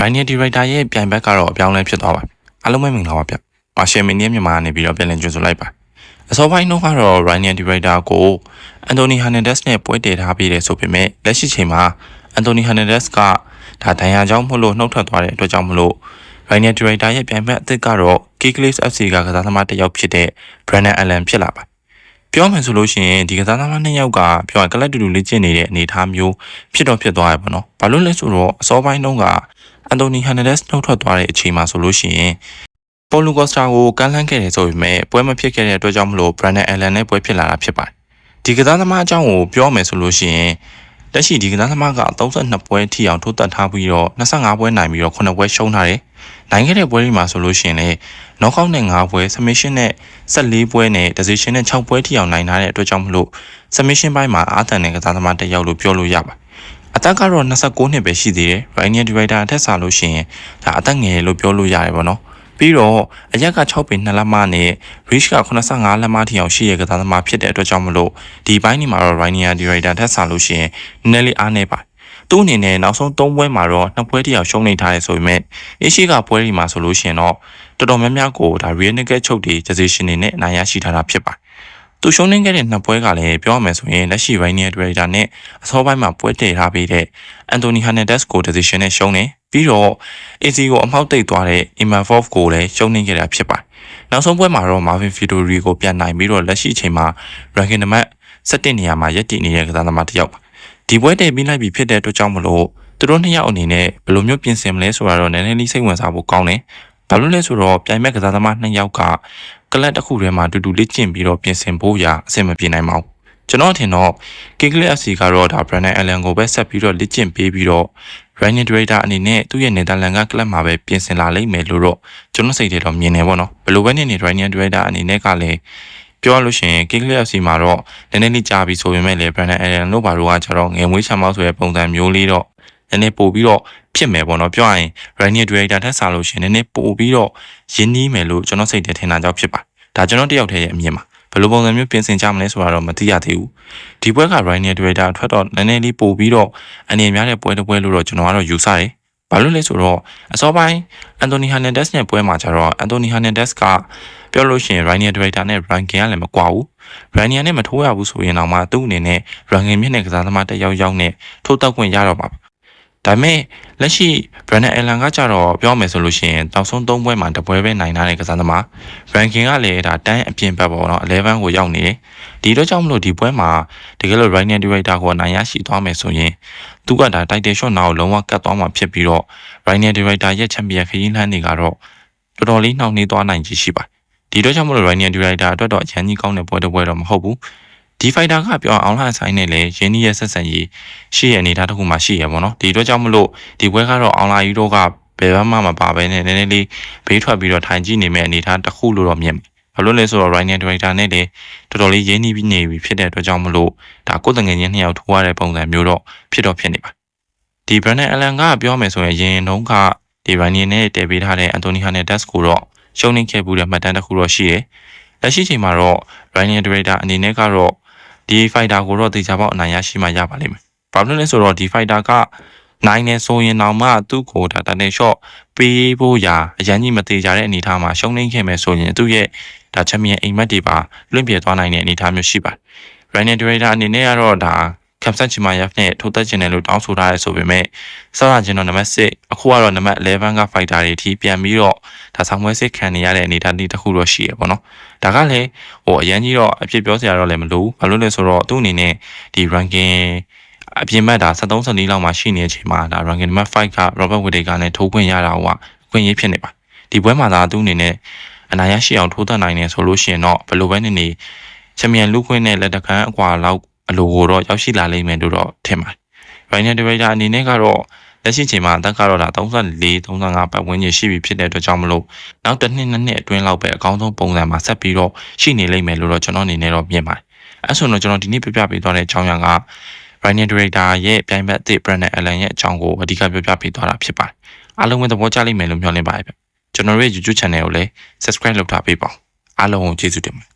Rainier Director ရဲ့ပြိုင်ဘက်ကတော့အပြောင်းအလဲဖြစ်သွားပါပြီအားလုံးပဲမင်္ဂလာပါဗျမာရှယ်မင်းရဲ့မြန်မာကနေပြီးတော့ပြန်လည်ကြိုဆိုလိုက်ပါအစောပိုင်းတော့ကတော့ Rainier Director ကို Anthony Hernandez နဲ့ပွဲတည်ထားပြီးတယ်ဆိုပေမဲ့လက်ရှိချိန်မှာ Anthony Hernandez ကဒါဒဏ်ရာကြောင့်မလို့နှုတ်ထွက်သွားတဲ့အတွက်ကြောင့်မလို့ Rainier Director ရဲ့ပြိုင်ဘက်အသစ်ကတော့ Kickless FC ကကစားသမားတစ်ယောက်ဖြစ်တဲ့ Brandon Allen ဖြစ်လာပါ ပြောမယ်ဆိုလို့ရှိရင်ဒီကစားသမားနှစ်ယောက်ကပြောရင်ကလပ်တူတူလေ့ကျင့်နေတဲ့အနေအထားမျိုးဖြစ်တော့ဖြစ်သွားရပါတော့။ဘာလို့လဲဆိုတော့အစောပိုင်းတုန်းကအန်တိုနီဟန်နဒက်စ်နှုတ်ထွက်သွားတဲ့အချိန်မှာဆိုလို့ရှိရင်ပေါ်လူကော့စတာကိုကမ်းလှမ်းခဲ့တယ်ဆိုပေမဲ့ပွဲမဖြစ်ခဲ့တဲ့အတွက်ကြောင့်မလို့ဘရန်ဒန်အယ်လန်နဲ့ပွဲဖြစ်လာတာဖြစ်ပါတယ်။ဒီကစားသမားအကြောင်းကိုပြောမယ်ဆိုလို့ရှိရင် လက်ရှိဒီကစားသမားက32ပွဲထိအောင်ထိုးတက်ထားပြီးတော့25ပွဲနိုင်ပြီးတော့9ပွဲရှုံးထားတယ်။နိုင်ခဲ့တဲ့ပွဲတွေမှာဆိုလို့ရှိရင်လည်းနော့အောက်နဲ့5ပွဲ submission နဲ့14ပွဲနဲ့ decision နဲ့6ပွဲထိအောင်နိုင်ထားတဲ့အတွက်ကြောင့်မလို့ submission ဘိုင်းမှာအားတန်တဲ့ကစားသမားတစ်ယောက်လို့ပြောလို့ရပါတယ်။အသက်ကတော့29နှစ်ပဲရှိသေးတယ်။ Rainier Divider အထက်စားလို့ရှိရင်ဒါအသက်ငယ်လို့ပြောလို့ရတယ်ပေါ့နော်။ ပြီးတော့အရက်က6ပင်2လက်မနဲ့ reach က85လက်မထိအောင်ရှိရကစားသမားဖြစ်တဲ့အတွက်ကြောင့်မလို့ဒီဘိုင်းနေမှာတော့ Rainier Divider ထက်စားလို့ရှိရင်နည်းနည်းလေးအားနေပါတယ်သူ့အနေနဲ့နောက်ဆုံး၃ပွဲမှာတော့နှစ်ပွဲတယောက်ရှုံးနေထားတယ်ဆိုပေမဲ့အေရှိကပွဲဒီမှာဆိုလို့ရှိရင်တော့တော်တော်များများကိုဒါ real naked ချုပ်တွေ position တွေနဲ့အနိုင်ရရှိထားတာဖြစ်ပါတယ် သူရှုံးနေခဲ့တဲ့နှစ်ပွဲကလည်းပြောရမယ်ဆိုရင်လက်ရှိ Rainier Director နဲ့အစောပိုင်းမှာပွဲတည်ထားပေးတဲ့ Anthony Hernandez ကို decision နဲ့ရှုံးနေပြီးတော့ AC ကိုအမောက်တိတ်သွားတဲ့ Imanov ကိုလည်းရှုံးနေခဲ့တာဖြစ်ပါတယ်။နောက်ဆုံးပွဲမှာတော့ Marvin Fedori ကိုပြန်နိုင်ပြီးတော့လက်ရှိအချိန်မှာ ranking နံပါတ်17နေရာမှာရပ်တည်နေတဲ့ကစားသမားတစ်ယောက်ပါ။ဒီပွဲတည်ပြီးလိုက်ပြီဖြစ်တဲ့အတွက်ကြောင့်မလို့သူတို့နှစ်ယောက်အနေနဲ့ဘယ်လိုမျိုးပြင်ဆင်မလဲဆိုတာတော့နည်းနည်းလေးစိတ်ဝင်စားဖို့ကောင်းတယ်။ဘာလို့လဲဆိုတော့ပြိုင်ဘက်ကစားသမားနှစ်ယောက်က ကလပ်တစ်ခုထဲမှာတူတူလေးကျင့်ပြီးတော့ပြင်ဆင်ဖို့ရာအဆင်မပြေနိုင်ပါဘူးကျွန်တော်ထင်တော့ Kingsley FC ကတော့ဒါ Brandon Allen ကိုပဲဆက်ပြီးတော့လက်ကျင့်ပေးပြီးတော့ Running Director အနေနဲ့သူ့ရဲ့ Netherlands ကကလပ်မှာပဲပြင်ဆင်လာလိမ့်မယ်လို့တော့ကျွန်တော်စိတ်ထဲတော့မြင်နေပါတော့ဘယ်လိုပဲနေနေ Running Director အနေနဲ့ကလည်းပြောလို့ရှိရင် Kingsley FC မှာတော့နည်းနည်းလေးကြာပြီဆိုပေမဲ့လည်း Brandon Allen တို့ဘာလို့ကကျတော့ငယ်မွေးချမ်းမောက်ဆိုတဲ့ပုံစံမျိုးလေးတော့နည်းနည်းပို့ပြီးတော့ ဖြစ်မယ်ပေါ့နော်ပြောရရင် Running Director ထက်စားလို့ရှိရင်နည်းနည်းပို့ပြီးတော့ရင်းနှီးမယ်လို့ကျွန်တော်စိတ်ထဲထင်တာကြောင့်ဖြစ်ပါဒါကျွန်တော်တယောက်တည်းရဲ့အမြင်ပါဘယ်လိုပုံစံမျိုးပြင်ဆင်ကြမလဲဆိုတာတော့မသိရသေးဘူးဒီပွဲက Rainier Director ထွက်တော့နည်းနည်းလေးပို့ပြီးတော့အနေများတဲ့ပွဲတစ်ပွဲလို့တော့ကျွန်တော်ကတော့ယူဆတယ်ဘာလို့လဲဆိုတော့အစောပိုင်း Anthony Hernandez နဲ့ပွဲမှာကျတော့ Anthony Hernandez ကပြောလို့ရှိရင် Rainier Director နဲ့ ranking ကလည်းမကွာဘူး Rainier နဲ့မထိုးရဘူးဆိုရင်တော့မှသူ့အနေနဲ့ ranking မြင့်တဲ့ကစားသမားတစ်ယောက်ယောက်နဲ့ထိုးတောက်ခွင့်ရတော့မှာ ဒါပေမဲ့လက်ရှိ Brandon Allen ကကြတော့ပြောမယ်ဆိုလို့ရှိရင်တောက်ဆုံး၃ပွဲမှာတပွဲပဲနိုင်ထားတဲ့ကစားသမား ranking ကလည်းဒါတန်းအပြင်ဘက်ပေါ့နော်11ကိုရောက်နေတယ်ဒီတော့ကြောင့်မလို့ဒီပွဲမှာတကယ်လို့ Rainier Director ကိုနိုင်ရရှိသွားမယ်ဆိုရင်သူကဒါ title shot နောက်လုံးဝကတ်သွားမှာဖြစ်ပြီးတော့ Rainier Director ရဲ့ champion ခရီးလမ်းတွေကတော့တော်တော်လေးနှောင့်နှေးသွားနိုင်ခြေရှိပါတယ်ဒီတော့ကြောင့်မလို့ Rainier Director အတွက်တော့အချမ်းကြီးကောင်းတဲ့ပွဲတစ်ပွဲတော့မဟုတ်ဘူး ဒီဖိုက်တာကပြောအောင်လာဆိုင်နဲ့လည်းရင်းနှီးရဲ့ဆက်ဆံရေးရှိရအနေထားတစ်ခုမှရှိရပါတော့ဒီအတွက်ကြောင့်မလို့ဒီဘွဲကတော့အောင်လာယူတော့ကဘယ်မှမပါဘဲနဲ့နည်းနည်းလေးဘေးထွက်ပြီးတော့ထိုင်ကြည့်နေမယ့်အနေထားတစ်ခုလို့တော့မြင်ဘာလို့လဲဆိုတော့ Rainier Director နဲ့လည်းတော်တော်လေးရင်းနှီးပြီးနေပြီဖြစ်တဲ့အတွက်ကြောင့်မလို့ဒါကိုယ်တငယ်ချင်းနှစ်ယောက်ထိုးရတဲ့ပုံစံမျိုးတော့ဖြစ်တော့ဖြစ်နေပါဒီ Brandon Allen ကပြောမယ်ဆိုရင်ရင်တုန်းကဒီ Rainier နဲ့တည်ပေးထားတဲ့ Anthony Hernandez ကိုတော့ရှုံးနေခဲ့မှုတဲ့မှတ်တမ်းတစ်ခုတော့ရှိတယ်လက်ရှိချိန်မှာတော့ Rainier Director အနေနဲ့ကတော့ ဒီ fighter ကိုတော့တေချာပေါက်အနိုင်ရရှိမှရပါလိမ့်မယ်။ဘာလို့လဲဆိုတော့ဒီ fighter ကနိုင်နေဆိုရင်တော့မှသူ့ကိုဒါတန်တဲ့ shot ပေးဖို့ရာအရန်ကြီးမသေးကြတဲ့အနေအထားမှာရှုံးနေခဲ့မယ်ဆိုရင်သူ့ရဲ့ဒါချန်ပီယံအိမ်မက်တွေပါလွင့်ပြေသွားနိုင်တဲ့အနေအထားမျိုးရှိပါတယ်။ Rainier Director အနေနဲ့ကတော့ဒါကမ်ဆတ်ချီမာယက်နဲ့ထိုးသက်ချင်တယ်လို့တောင်းဆိုထားရဆိုပေမဲ့ဆောရချင်းတော့နံပါတ်6အခုကတော့နံပါတ်11က fighter တွေထိပြန်ပြီးတော့ဒါဆောင်ပွဲစစ်ခံနေရတဲ့အနေအထားတစ်ခုတော့ရှိရပေါ့နော် ဒါကလည်းဟိုအရန်ကြီးတော့အဖြစ်ပြောစရာတော့လည်းမလိုဘူးဘာလို့လဲဆိုတော့သူ့အနေနဲ့ဒီ ranking အပြင်ဘက်ဒါ73စနီးလောက်မှာရှိနေတဲ့အချိန်မှာဒါ ranking နံပါတ်5က Robert Whittaker နဲ့ထိုးခွင့်ရတာဟိုအခွင့်အရေးဖြစ်နေပါဒီပွဲမှာသာသူ့အနေနဲ့အနာရရှိအောင်ထိုးသက်နိုင်နေဆိုလို့ရှိရင်တော့ဘယ်လိုပဲနေနေချန်ပီယံလူခွင့်နဲ့လက်တကမ်းအကွာလောက်အလိုကိုတော့ရောက်ရှိလာလိမ့်မယ်လို့တော့ထင်ပါတယ်။ Rainier Director အနေနဲ့ကတော့ လက်ရှိချိန်မှာအသက်ကတော့ဒါ34 35ပတ်ဝန်းကျင်ရှိပြီဖြစ်တဲ့အတွက်ကြောင့်မလို့နောက်တစ်နှစ်နှစ်နှစ်အတွင်းလောက်ပဲအကောင်းဆုံးပုံစံမှာဆက်ပြီးတော့ရှိနေလိမ့်မယ်လို့တော့ကျွန်တော်အနေနဲ့တော့မြင်ပါတယ်။အဲဆိုတော့ကျွန်တော်ဒီနေ့ပြပြပေးသွားတဲ့အကြောင်းအရာက Rainier Director ရဲ့ပြိုင်ဘက်အသစ် Brandon Allen ရဲ့အကြောင်းကိုအဓိကပြပြပေးသွားတာဖြစ်ပါတယ်။အားလုံးပဲသဘောကျလိမ့်မယ်လို့မျှော်လင့်ပါတယ်ဗျ။ကျွန်တော်ရဲ့ YouTube Channel ကိုလည်း Subscribe လုပ်ထားပေးပါဦး။အားလုံးကိုကျေးဇူးတင်ပါတယ်